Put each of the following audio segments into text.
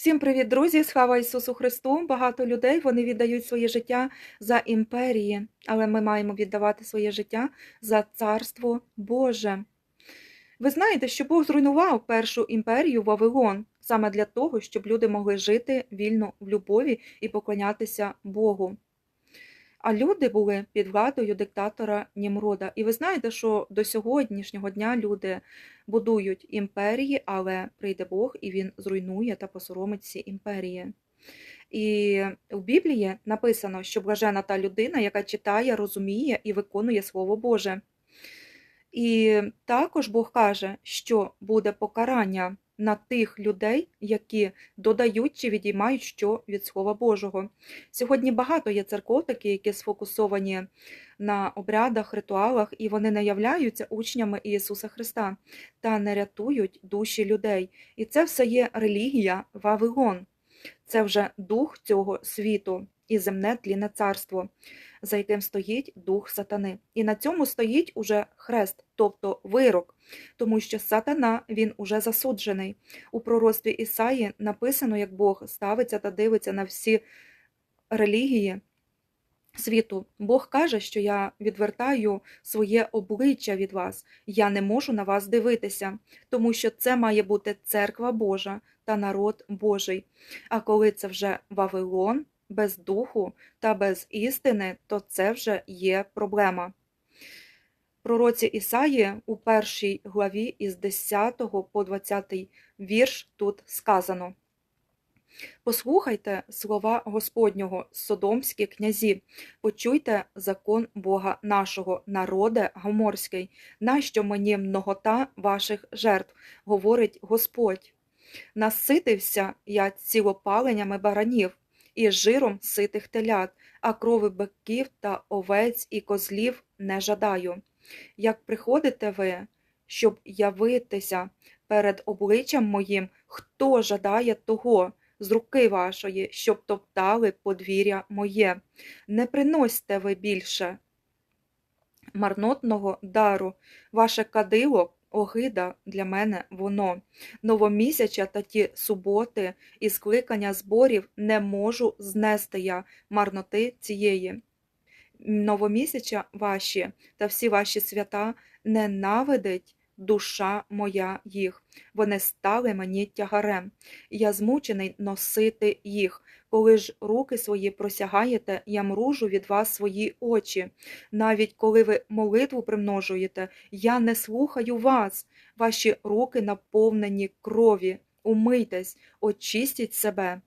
Всім привіт, друзі! Слава Ісусу Христу! Багато людей вони віддають своє життя за імперії, але ми маємо віддавати своє життя за Царство Боже. Ви знаєте, що Бог зруйнував першу імперію Вавилон саме для того, щоб люди могли жити вільно в любові і поклонятися Богу. А люди були під владою диктатора Німрода. І ви знаєте, що до сьогоднішнього дня люди будують імперії, але прийде Бог і він зруйнує та посоромить ці імперії. І в Біблії написано, що блажена та людина, яка читає, розуміє і виконує Слово Боже. І також Бог каже, що буде покарання на тих людей, які додають чи відіймають що від Слова Божого. Сьогодні багато є церков такі, які сфокусовані на обрядах, ритуалах, і вони не являються учнями Ісуса Христа та не рятують душі людей. І це все є релігія Вавилон. Це вже дух цього світу і земне тліне царство, за яким стоїть дух сатани. І на цьому стоїть уже хрест, тобто вирок, тому що сатана він уже засуджений. У пророцтві Ісаї написано, як Бог ставиться та дивиться на всі релігії світу. Бог каже, що я відвертаю своє обличчя від вас, я не можу на вас дивитися, тому що це має бути церква Божа та народ Божий. А коли це вже Вавилон, без духу та без істини, то це вже є проблема. Пророці Ісаї у першій главі із 10 по 20 вірш тут сказано. Послухайте слова Господнього, содомські князі, почуйте закон Бога нашого, народе гоморський, нащо мені многота ваших жертв, говорить Господь. Наситився я цілопаленнями баранів і жиром ситих телят, а крови биків та овець і козлів не жадаю. Як приходите ви, щоб явитися перед обличчям моїм, хто жадає того, з руки вашої, щоб топтали подвір'я моє. Не приносьте ви більше марнотного дару, ваше кадило, огида для мене воно. Новомісяча та ті суботи і скликання зборів не можу знести я марноти цієї. Новомісяча ваші та всі ваші свята ненавидить душа моя їх. Вони стали мені тягарем. Я змучений носити їх. Коли ж руки свої просягаєте, я мружу від вас свої очі. Навіть коли ви молитву примножуєте, я не слухаю вас. Ваші руки наповнені крові. Умийтесь, очистіть себе.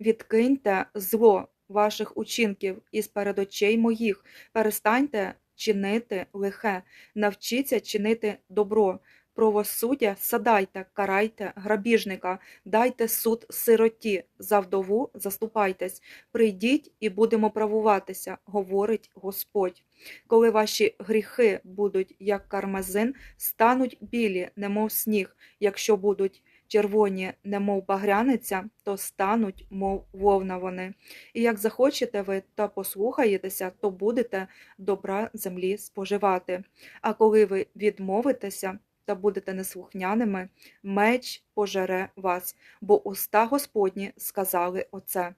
Відкиньте зло ваших учинків із перед очей моїх, перестаньте чинити лихе, навчіться чинити добро, правосуддя садайте, карайте грабіжника, дайте суд сироті, за вдову заступайтесь, прийдіть і будемо правуватися, говорить Господь. Коли ваші гріхи будуть, як кармазин, стануть білі, немов сніг, якщо будуть червоні, немов багряниця, то стануть, мов вовна вони. І як захочете ви та послухаєтеся, то будете добра землі споживати. А коли ви відмовитеся та будете неслухняними, меч пожере вас, бо уста Господні сказали оце.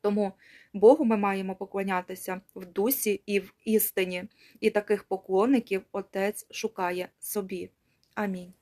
Тому Богу ми маємо поклонятися в дусі і в істині, і таких поклонників Отець шукає собі. Амінь.